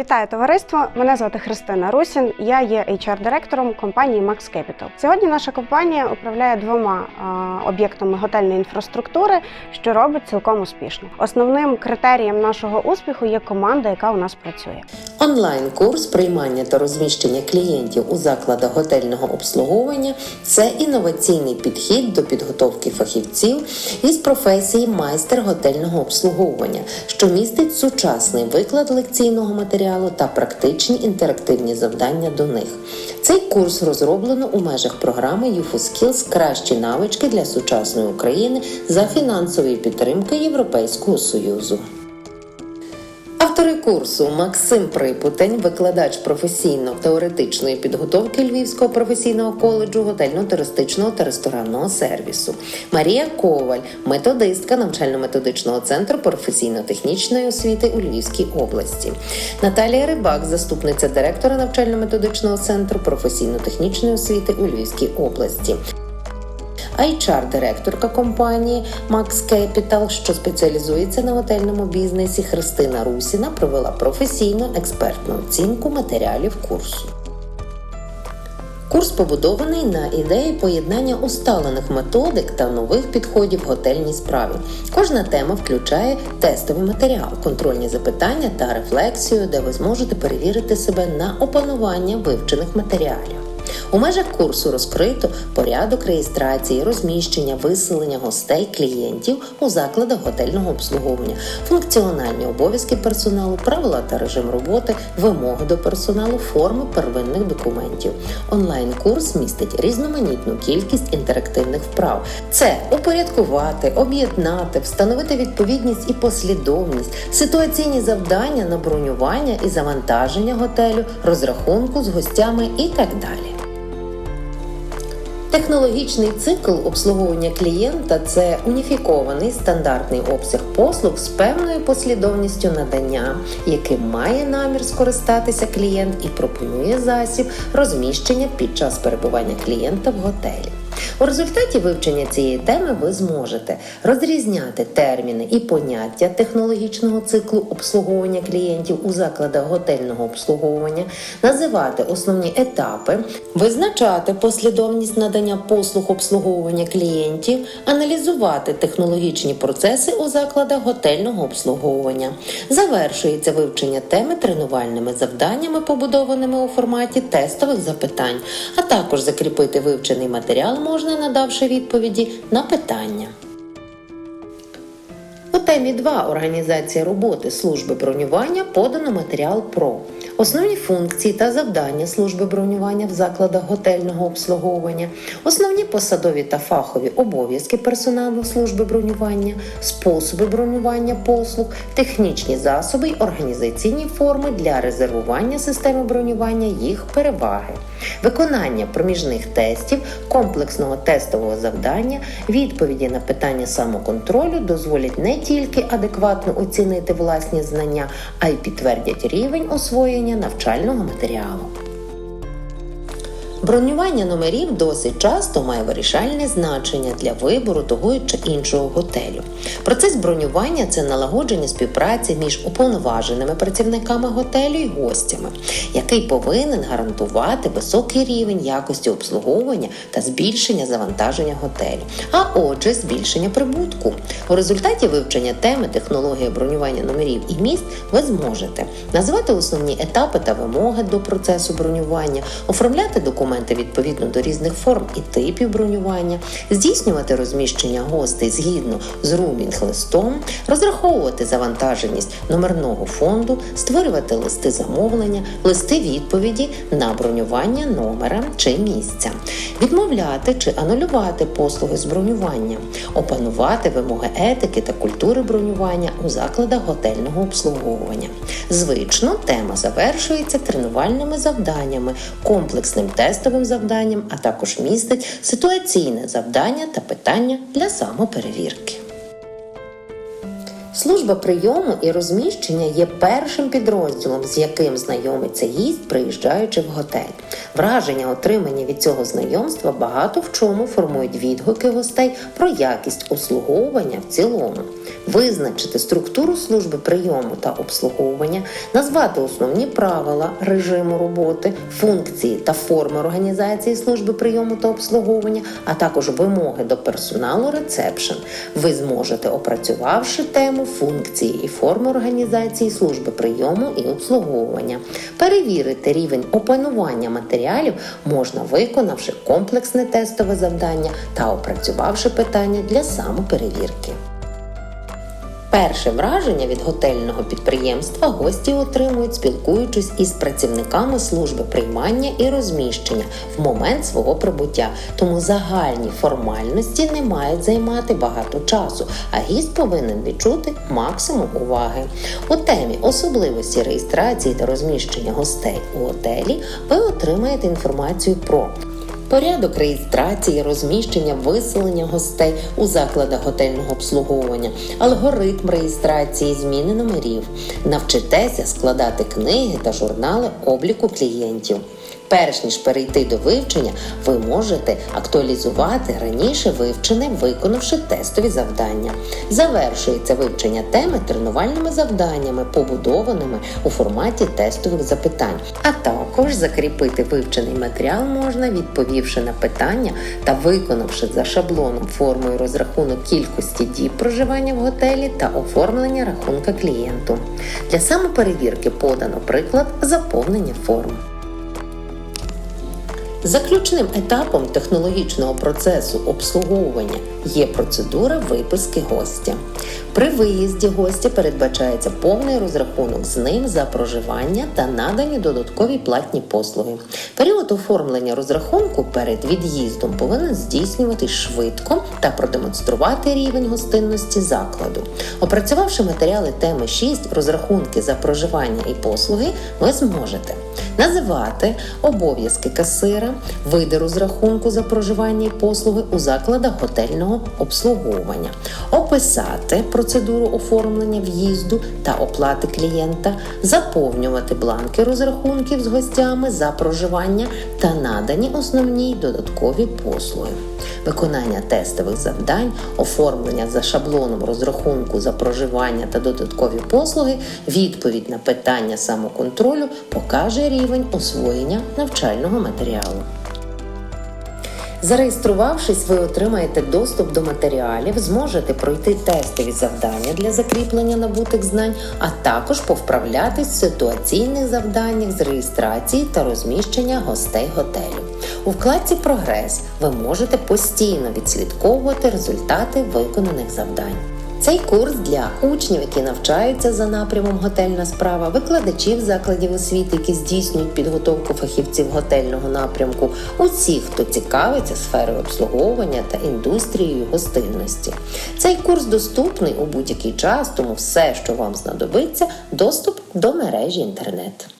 Вітаю товариство! Мене звати Христина Русін. Я є HR-директором компанії Max Capital. Сьогодні наша компанія управляє двома об'єктами готельної інфраструктури, що робить цілком успішно. Основним критерієм нашого успіху є команда, яка у нас працює. Онлайн-курс приймання та розміщення клієнтів у закладах готельного обслуговування це інноваційний підхід до підготовки фахівців із професії майстер готельного обслуговування, що містить сучасний виклад лекційного матеріалу та практичні інтерактивні завдання до них. Цей курс розроблено у межах програми UFOSkills Кращі навички для сучасної України за фінансової підтримки Європейського Союзу. Автори курсу Максим Припутень, викладач професійно-теоретичної підготовки Львівського професійного коледжу готельно-туристичного та ресторанного сервісу. Марія Коваль, методистка навчально-методичного центру професійно-технічної освіти у Львівській області. Наталія Рибак, заступниця директора навчально-методичного центру професійно-технічної освіти у Львівській області. HR-директорка компанії Max Capital, що спеціалізується на готельному бізнесі, Христина Русіна провела професійну експертну оцінку матеріалів курсу. Курс побудований на ідеї поєднання усталених методик та нових підходів в готельній справі. Кожна тема включає тестовий матеріал, контрольні запитання та рефлексію, де ви зможете перевірити себе на опанування вивчених матеріалів. У межах курсу розкрито порядок реєстрації, розміщення, виселення гостей, клієнтів у закладах готельного обслуговування, функціональні обов'язки персоналу, правила та режим роботи, вимоги до персоналу, форми первинних документів. Онлайн-курс містить різноманітну кількість інтерактивних вправ. Це упорядкувати, об'єднати, встановити відповідність і послідовність, ситуаційні завдання на бронювання і завантаження готелю, розрахунку з гостями і так далі. Технологічний цикл обслуговування клієнта це уніфікований стандартний обсяг послуг з певною послідовністю надання, яким має намір скористатися клієнт і пропонує засіб розміщення під час перебування клієнта в готелі. У результаті вивчення цієї теми ви зможете розрізняти терміни і поняття технологічного циклу обслуговування клієнтів у закладах готельного обслуговування, називати основні етапи, визначати послідовність надання послуг обслуговування клієнтів, аналізувати технологічні процеси у закладах готельного обслуговування. Завершується вивчення теми тренувальними завданнями, побудованими у форматі тестових запитань, а також закріпити вивчений матеріал можна, надавши відповіді на питання. У темі 2 організація роботи служби бронювання подано матеріал про основні функції та завдання служби бронювання в закладах готельного обслуговування, основні посадові та фахові обов'язки персоналу служби бронювання, способи бронювання послуг, технічні засоби й організаційні форми для резервування системи бронювання, їх переваги, виконання проміжних тестів, комплексного тестового завдання, відповіді на питання самоконтролю дозволять не тільки адекватно оцінити власні знання, а й підтвердять рівень освоєння навчального матеріалу. Бронювання номерів досить часто має вирішальне значення для вибору того чи іншого готелю. Процес бронювання це налагодження співпраці між уповноваженими працівниками готелю і гостями, який повинен гарантувати високий рівень якості обслуговування та збільшення завантаження готелю, а отже, збільшення прибутку. У результаті вивчення теми технологія бронювання номерів і місць ви зможете назвати основні етапи та вимоги до процесу бронювання, оформляти документи відповідно до різних форм і типів бронювання, здійснювати розміщення гостей згідно з румінг-листом, розраховувати завантаженість номерного фонду, створювати листи замовлення, листи відповіді на бронювання номера чи місця, відмовляти чи анулювати послуги з бронювання, опанувати вимоги етики та культури бронювання у закладах готельного обслуговування. Звично тема завершується тренувальними завданнями, комплексним тестовим завданням, а також містить ситуаційне завдання та питання для самоперевірки. Служба прийому і розміщення є першим підрозділом, з яким знайомиться гість, приїжджаючи в готель. Враження, отримані від цього знайомства, багато в чому формують відгуки гостей про якість обслуговування в цілому. Визначити структуру служби прийому та обслуговування, назвати основні правила режиму роботи, функції та форми організації служби прийому та обслуговування, а також вимоги до персоналу рецепшн. Ви зможете, опрацювавши тему функції і форму організації служби прийому і обслуговування, перевірити рівень опанування матеріалів можна виконавши комплексне тестове завдання та опрацювавши питання для самоперевірки. Перше враження від готельного підприємства гості отримують, спілкуючись із працівниками служби приймання і розміщення в момент свого прибуття. Тому загальні формальності не мають займати багато часу, а гість повинен відчути максимум уваги. У темі особливості реєстрації та розміщення гостей у готелі ви отримаєте інформацію про Порядок реєстрації, розміщення, виселення гостей у закладах готельного обслуговування, алгоритм реєстрації, зміни номерів. Навчитеся складати книги та журнали обліку клієнтів. Перш ніж перейти до вивчення, ви можете актуалізувати раніше вивчене, виконавши тестові завдання. Завершується вивчення теми тренувальними завданнями, побудованими у форматі тестових запитань. А також закріпити вивчений матеріал можна, відповівши на питання та виконавши за шаблоном формою розрахунок кількості діб проживання в готелі та оформлення рахунка клієнту. Для самоперевірки подано приклад заповнення форм. Заключним етапом технологічного процесу обслуговування є процедура виписки гостя. При виїзді гостя передбачається повний розрахунок з ним за проживання та надані додаткові платні послуги. Період оформлення розрахунку перед від'їздом повинен здійснюватись швидко та продемонструвати рівень гостинності закладу. Опрацювавши матеріали теми 6 розрахунки за проживання і послуги, ви зможете називати обов'язки касира, види розрахунку за проживання і послуги у закладах готельного обслуговування, описати процедуру оформлення в'їзду та оплати клієнта, заповнювати бланки розрахунків з гостями за проживання та надані основні й додаткові послуги. Виконання тестових завдань, оформлення за шаблоном розрахунку за проживання та додаткові послуги, відповідь на питання самоконтролю покаже рівень освоєння навчального матеріалу. Зареєструвавшись, ви отримаєте доступ до матеріалів, зможете пройти тестові завдання для закріплення набутих знань, а також повправлятись в ситуаційних завданнях з реєстрації та розміщення гостей готелю. У вкладці Прогрес ви можете постійно відслідковувати результати виконаних завдань. Цей курс для учнів, які навчаються за напрямом готельна справа, викладачів закладів освіти, які здійснюють підготовку фахівців готельного напрямку, усіх, хто цікавиться сферою обслуговування та індустрією гостинності. Цей курс доступний у будь-який час, тому все, що вам знадобиться, доступ до мережі інтернет.